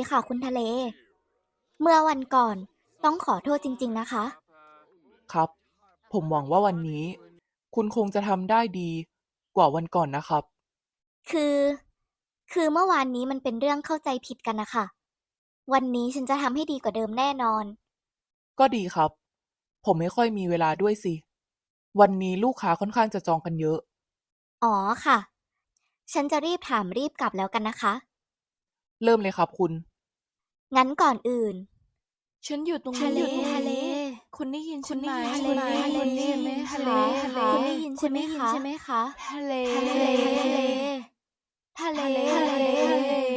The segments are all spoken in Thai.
ดีค่ะคุณทะเล เมื่อวันก่อนต้องขอโทษจริง ๆ นะคะ ครับ ผมหวังว่าวันนี้ คุณคงจะทำได้ดีกว่าวันก่อนนะครับ คือ คือเมื่อวานนี้มันเป็นเรื่องเข้าใจผิดกันนะคะ วันนี้ฉันจะทำให้ดีกว่าเดิมแน่นอน ก็ดีครับ ผมไม่ค่อยมีเวลาด้วยสิ วันนี้ลูกค้าค่อนข้างจะจองกันเยอะ อ๋อค่ะ ฉันจะรีบถามรีบกลับแล้วกันนะคะ เริ่มเลยครับคุณ งั้นก่อนอื่น ฉันอยู่ตรงทะเลนี้ทะเล คุณได้ยินคุฉัณนไหมได้ยินทะเลคุณได้ยินทะเลใช่ไหมทะทะเลเลคุณได้ยินคุณได้ยินใช่ใช่ไหไหมมคะคะทะเลทะเลทะเลทะเลทะเล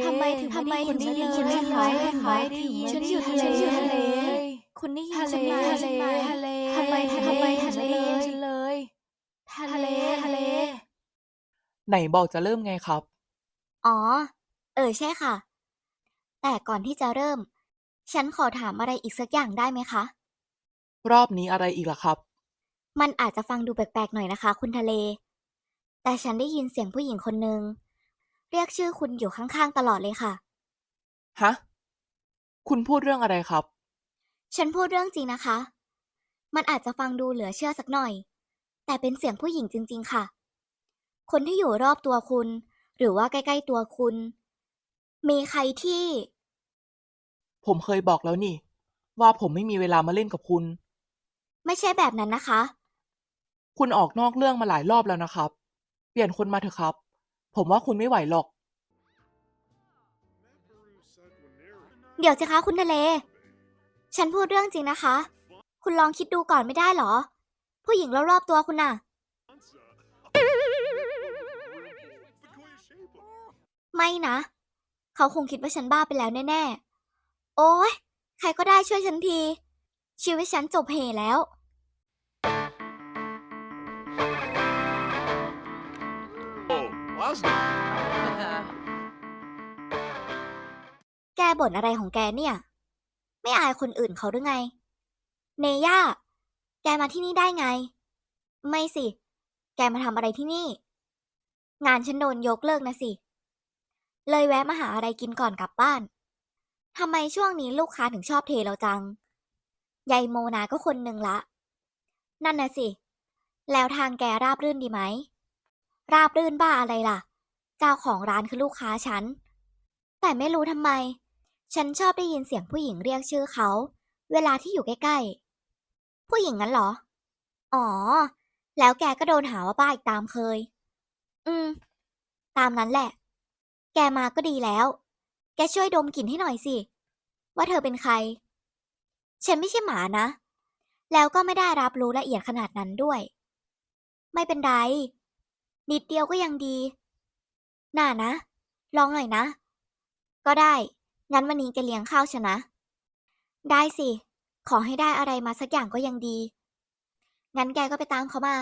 ทำไมถึงทำไมไม่ถึงได้ได้ยิยินนฉัฉันนไหมไหมคะไม่ได้ยินฉัฉันนออยู่ยู่ทะทะเลเลทะเล คุณได้ยินทะเลฉันไหมทะเลทะเลทำไมทำไมฉันทะเลได้ยินฉันเลยทะเลทะเล ไหนบอกจะเริ่มไงครับ อ๋อ เออใช่ค่ะ แต่ก่อนที่จะเริ่ม ฉันขอถามอะไรอีกสักอย่างได้ไหมคะ รอบนี้อะไรอีกล่ะครับ มันอาจจะฟังดูแปลกๆหน่อยนะคะ คุณทะเล แต่ฉันได้ยินเสียงผู้หญิงคนหนึ่งเรียกชื่อคุณอยู่ข้างๆตลอดเลยค่ะ ฮะ คุณพูดเรื่องอะไรครับ ฉันพูดเรื่องจริงนะคะ มันอาจจะฟังดูเหลือเชื่อสักหน่อย แต่เป็นเสียงผู้หญิงจริง ๆ ค่ะ คนที่อยู่รอบตัวคุณ หรือว่าใกล้ ๆ ตัวคุณ มีใครที่ ผมเคยบอกแล้วนี่ ว่าผมไม่มีเวลามาเล่นกับคุณ ไม่ใช่แบบนั้นนะคะ คุณออกนอกเรื่องมาหลายรอบแล้วนะครับ เปลี่ยนคนมาเถอะครับ ผมว่าคุณไม่ไหวหรอก เดี๋ยวสิคะคุณทะเล ฉันพูดเรื่องจริงนะคะ คุณลองคิดดูก่อนไม่ได้เหรอ ผู้หญิงรอบๆตัวคุณน่ะ ไม่นะ เขาคงคิดว่าฉันบ้าไปแล้วแน่ๆ โอ้ยใครก็ได้ช่วยฉันที ชีวิตฉันจบเหแล้วแกบ่นอะไรของแกเนี่ย ไม่อายคนอื่นเขาหรือไง เนย่า แกมาที่นี่ได้ไง ไม่สิ แกมาทำอะไรที่นี่ งานฉันโดนยกเลิกนะสิ เลยแวะมาหาอะไรกินก่อนกลับบ้าน ทำไมช่วงนี้ลูกค้าถึงชอบเทเราจัง ยายโมนาก็คนหนึ่งละ นั่นนะสิ แล้วทางแกราบรื่นดีไหม ราบรื่นบ้าอะไรล่ะ เจ้าของร้านคือลูกค้าฉัน แต่ไม่รู้ทำไม ฉันชอบได้ยินเสียงผู้หญิงเรียกชื่อเขา เวลาที่อยู่ใกล้ๆ ผู้หญิงงั้นเหรอ อ๋อ แล้วแกก็โดนหาว่าบ้าอีกตามเคย อืม ตามนั้นแหละ แกมาก็ดีแล้ว แกช่วยดมกลิ่นให้หน่อยสิ ว่าเธอเป็นใคร ฉันไม่ใช่หมานะ แล้วก็ไม่ได้รับรู้ละเอียดขนาดนั้นด้วย ไม่เป็นไร นิดเดียวก็ยังดี น่านะ ลองหน่อยนะ ก็ได้ งั้นวันนี้แกเลี้ยงข้าวฉันนะ ได้สิ ขอให้ได้อะไรมาสักอย่างก็ยังดี งั้นแกก็ไปตามเขามา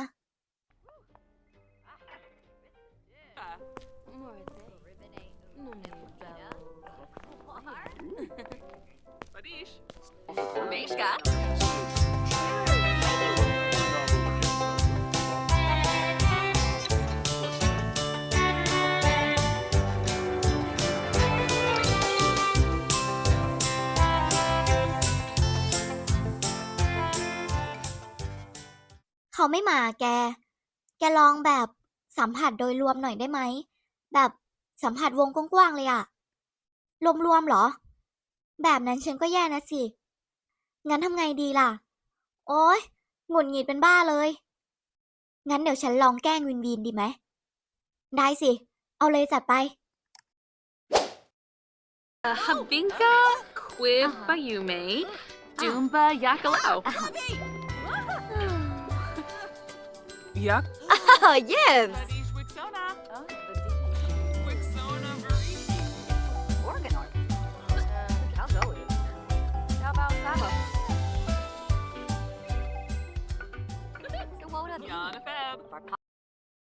Mieszka? เขาไม่มาแก แกลองแบบสัมผัสโดยรวมหน่อยได้ไหม แบบสัมผัสวงกว้างๆเลยอะรวมๆเหรอ แบบนั้นฉันก็แย่นะสิ งั้นทำไงดีล่ะ โอ๊ย หงุดหงิดเป็นบ้าเลย งั้นเดี๋ยวฉันลองแกล้งวินวินดีไหม ได้สิ เอาเลยจัดไป Habinka, Quib Bayume, Doomba Yakalao. Yak อ๋อ yes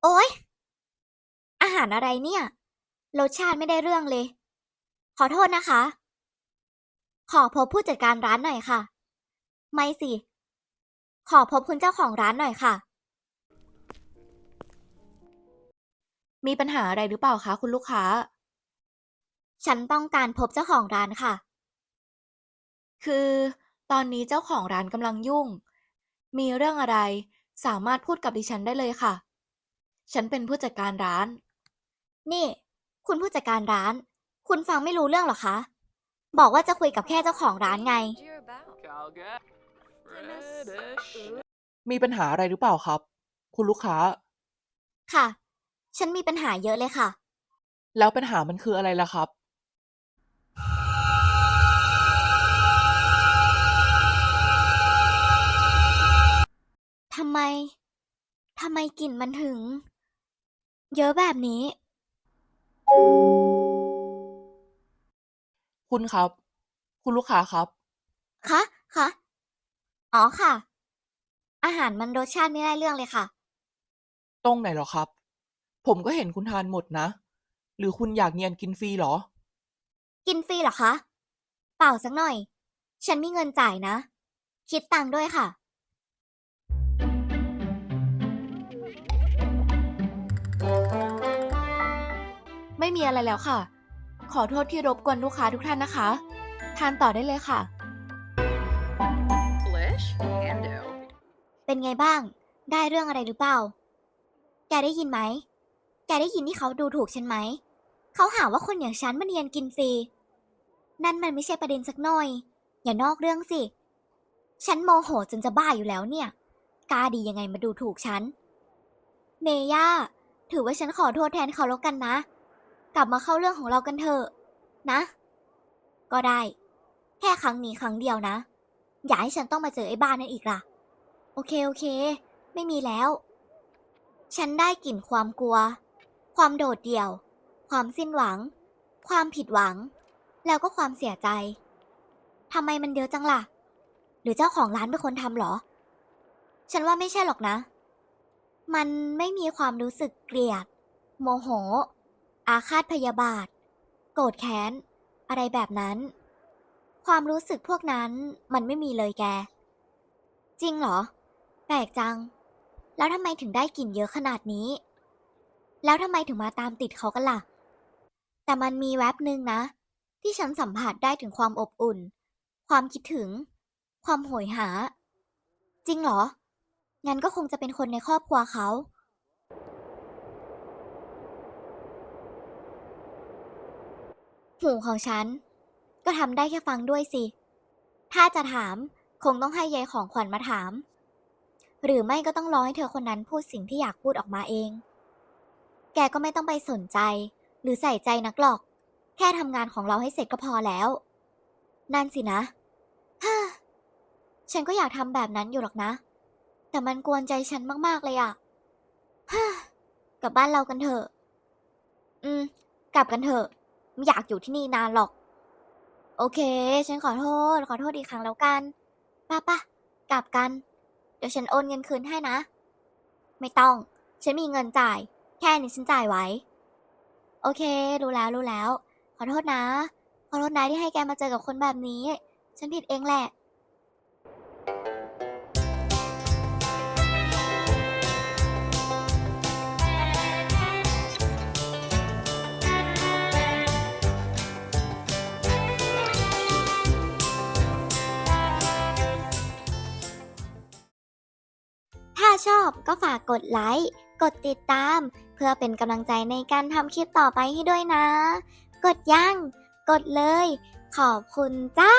โอ๊ย อาหารอะไรเนี่ย รสชาติไม่ได้เรื่องเลย ขอโทษนะคะ ขอพบผู้จัดการร้านหน่อยค่ะ ไม่สิ ขอพบคุณเจ้าของร้านหน่อยค่ะ มีปัญหาอะไรหรือเปล่าคะคุณลูกค้า ฉันต้องการพบเจ้าของร้านค่ะ คือ ตอนนี้เจ้าของร้านกำลังยุ่ง มีเรื่องอะไร สามารถพูดกับดิฉันได้เลยค่ะ ฉันเป็นผู้จัดการร้าน นี่ คุณผู้จัดการร้าน คุณฟังไม่รู้เรื่องเหรอคะ บอกว่าจะคุยกับแค่เจ้าของร้านไง Dear about. Calga. British. มีปัญหาอะไรหรือเปล่าครับ คุณลูกค้า ค่ะ ฉันมีปัญหาเยอะเลยค่ะ แล้วปัญหามันคืออะไรล่ะครับ ไม ทำไมกลิ่นมันถึง เยอะแบบนี้ คุณครับ คุณลูกค้าครับ คะ คะ อ๋อค่ะ อาหารมันรสชาติไม่ได้เรื่องเลยค่ะ ตรงไหนเหรอครับ ผมก็เห็นคุณทานหมดนะ หรือคุณอยากเนียนกินฟรีเหรอ กินฟรีเหรอคะ เปล่าสักหน่อย ฉันมีเงินจ่ายนะ คิดตังค์ด้วยค่ะ ไม่มีอะไรแล้วค่ะ ขอโทษที่รบกวนลูกค้าทุกท่านนะคะ ทานต่อได้เลยค่ะ Blish. Hando. เป็นไงบ้าง ได้เรื่องอะไรหรือเปล่า แกได้ยินไหม แกได้ยินที่เขาดูถูกฉันไหม เขาหาว่าคนอย่างฉันมาเนียนกินฟรี นั่นมันไม่ใช่ประเด็นสักหน่อย อย่านอกเรื่องสิ ฉันโมโหจนจะบ้าอยู่แล้วเนี่ย กล้าดียังไงมาดูถูกฉันเนย่า ถือว่าฉันขอโทษแทนเขาแล้วกันนะ กลับมาเข้าเรื่องของเรากันเถอะนะ ก็ได้ แค่ครั้งนี้ครั้งเดียวนะ อย่าให้ฉันต้องมาเจอไอ้บ้านนั่นอีกล่ะ โอเคโอเค ไม่มีแล้ว ฉันได้กลิ่นความกลัว ความโดดเดี่ยว ความสิ้นหวัง ความผิดหวัง แล้วก็ความเสียใจทำไมมันเยอะจังล่ะ หรือเจ้าของร้านเป็นคนทำหรอ ฉันว่าไม่ใช่หรอกนะ มันไม่มีความรู้สึกเกลียด โมโห อาฆาตพยาบาท โกรธแค้น อะไรแบบนั้น ความรู้สึกพวกนั้นมันไม่มีเลยแก จริงเหรอ แปลกจัง แล้วทำไมถึงได้กลิ่นเยอะขนาดนี้ แล้วทำไมถึงมาตามติดเขากันล่ะ แต่มันมีแวบหนึ่งนะ ที่ฉันสัมผัสได้ถึงความอบอุ่น ความคิดถึง ความโหยหา จริงเหรอ งั้นก็คงจะเป็นคนในครอบครัวเขา หูของฉัน ก็ทำได้แค่ฟังด้วยสิ ถ้าจะถามคงต้องให้ยายของขวัญมาถาม หรือไม่ก็ต้องรอให้เธอคนนั้นพูดสิ่งที่อยากพูดออกมาเอง แกก็ไม่ต้องไปสนใจ หรือใส่ใจนักหรอก แค่ทำงานของเราให้เสร็จก็พอแล้ว นั่นสินะฮ่าฉันก็อยากทำแบบนั้นอยู่หรอกนะ แต่มันกวนใจฉันมากๆเลยอะฮ่ากลับบ้านเรากันเถอะ อืม กลับกันเถอะ ไม่อยากอยู่ที่นี่นานหรอก โอเค ฉันขอโทษ ขอโทษอีกครั้งแล้วกันป้าป้ากลับกัน เดี๋ยวฉันโอนเงินคืนให้นะ ไม่ต้อง ฉันมีเงินจ่าย แค่นี้ฉันจ่ายไว้ โอเค รู้แล้วรู้แล้ว ขอโทษนะ ขอโทษนะที่ให้แกมาเจอกับคนแบบนี้ ฉันผิดเองแหละ ชอบก็ฝากกดไลค์ กดติดตาม เพื่อเป็นกำลังใจในการทำคลิปต่อไปให้ด้วยนะ กดยัง กดเลย ขอบคุณจ้า